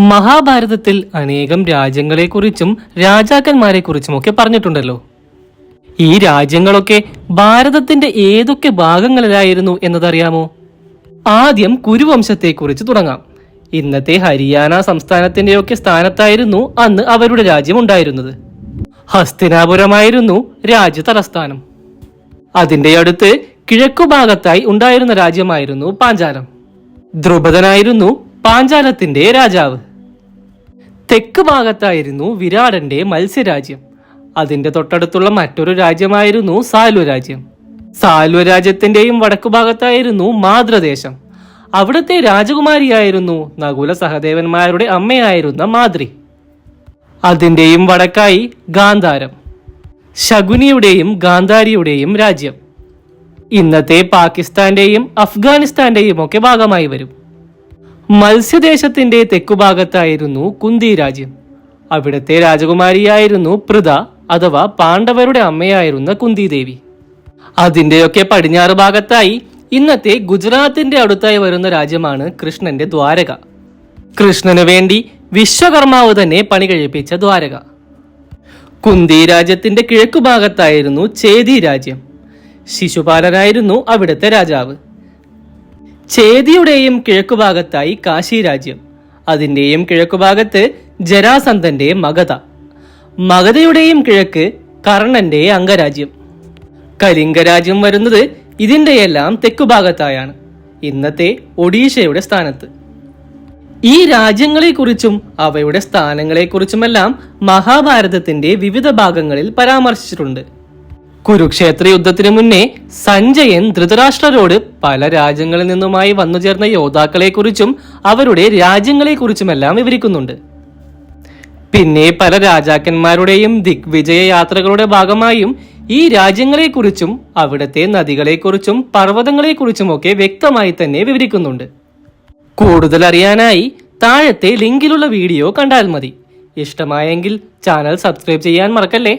മഹാഭാരതത്തിൽ അനേകം രാജ്യങ്ങളെക്കുറിച്ചും ഒക്കെ പറഞ്ഞിട്ടുണ്ടല്ലോ. ഈ രാജ്യങ്ങളൊക്കെ ഭാരതത്തിന്റെ ഏതൊക്കെ ഭാഗങ്ങളിലായിരുന്നു എന്നതറിയാമോ? ആദ്യം കുരുവംശത്തെക്കുറിച്ച് തുടങ്ങാം. ഇന്നത്തെ ഹരിയാന സംസ്ഥാനത്തിന്റെയൊക്കെ സ്ഥാനത്തായിരുന്നു അന്ന് അവരുടെ രാജ്യം ഉണ്ടായിരുന്നത് ഹസ്തിനാപുരമായിരുന്നു രാജ്യ തലസ്ഥാനം അതിന്റെ അടുത്ത് കിഴക്കു ഭാഗത്തായി ഉണ്ടായിരുന്ന രാജ്യമായിരുന്നു പാഞ്ചാലം. ദ്രുപദനായിരുന്നു പാഞ്ചാലത്തിന്റെ രാജാവ്. തെക്ക് ഭാഗത്തായിരുന്നു വിരാടന്റെ മത്സ്യരാജ്യം. അതിന്റെ തൊട്ടടുത്തുള്ള മറ്റൊരു രാജ്യമായിരുന്നു സാൽവരാജ്യം രാജ്യം. സാൽവ രാജ്യത്തിന്റെയും വടക്കു ഭാഗത്തായിരുന്നു മാതൃദേശം. അവിടുത്തെ രാജകുമാരിയായിരുന്നു നകുല സഹദേവന്മാരുടെ അമ്മയായിരുന്ന മാദ്രി അതിന്റെയും വടക്കായി ഗാന്ധാരം. ശകുനിയുടെയും ഗാന്ധാരിയുടെയും രാജ്യം. ഇന്നത്തെ പാകിസ്ഥാന്റെയും അഫ്ഗാനിസ്ഥാന്റെയും ഒക്കെ ഭാഗമായി വരും. മത്സ്യദേശത്തിന്റെ തെക്കുഭാഗത്തായിരുന്നു കുന്തി രാജ്യം. അവിടുത്തെ രാജകുമാരിയായിരുന്നു പ്രദ അഥവാ പാണ്ഡവരുടെ അമ്മയായിരുന്ന കുന്തി ദേവി അതിന്റെയൊക്കെ പടിഞ്ഞാറ് ഭാഗത്തായി ഇന്നത്തെ ഗുജറാത്തിന്റെ അടുത്തായി വരുന്ന രാജ്യമാണ് കൃഷ്ണന്റെ ദ്വാരക. കൃഷ്ണന് വേണ്ടി വിശ്വകർമാവ് തന്നെ പണി കഴിപ്പിച്ച ദ്വാരക. കുന്തി രാജ്യത്തിന്റെ കിഴക്കുഭാഗത്തായിരുന്നു ചേതി രാജ്യം. ശിശുപാലനായിരുന്നു അവിടുത്തെ രാജാവ്. ചേതിയുടെയും കിഴക്കുഭാഗത്തായി കാശി രാജ്യം. അതിന്റെയും കിഴക്കുഭാഗത്ത് ജരാസന്ധന്റെ മഗധ. മഗധയുടെയും കിഴക്ക് കർണന്റെ അംഗരാജ്യം. കലിംഗരാജ്യം വരുന്നത് ഇതിന്റെയെല്ലാം തെക്കുഭാഗത്തായാണ്. ഇന്നത്തെ ഒഡീഷയുടെ സ്ഥാനത്ത്. ഈ രാജ്യങ്ങളെക്കുറിച്ചും അവയുടെ സ്ഥാനങ്ങളെക്കുറിച്ചുമെല്ലാം മഹാഭാരതത്തിന്റെ വിവിധ ഭാഗങ്ങളിൽ പരാമർശിച്ചിട്ടുണ്ട്. കുരുക്ഷേത്ര യുദ്ധത്തിന് മുന്നേ സഞ്ജയൻ ധൃതരാഷ്ട്രരോട് പല രാജ്യങ്ങളിൽ നിന്നുമായി വന്നുചേർന്ന യോദ്ധാക്കളെക്കുറിച്ചും അവരുടെ രാജ്യങ്ങളെക്കുറിച്ചുമെല്ലാം വിവരിക്കുന്നുണ്ട്. പിന്നെ പല രാജാക്കന്മാരുടെയും ദിഗ്വിജയ യാത്രകളുടെ ഭാഗമായും ഈ രാജ്യങ്ങളെക്കുറിച്ചും അവിടുത്തെ നദികളെക്കുറിച്ചും പർവതങ്ങളെക്കുറിച്ചുമൊക്കെ വ്യക്തമായി തന്നെ വിവരിക്കുന്നുണ്ട്. കൂടുതൽ അറിയാനായി താഴത്തെ ലിങ്കിലുള്ള വീഡിയോ കണ്ടാൽ മതി. ഇഷ്ടമായെങ്കിൽ ചാനൽ സബ്സ്ക്രൈബ് ചെയ്യാൻ മറക്കല്ലേ?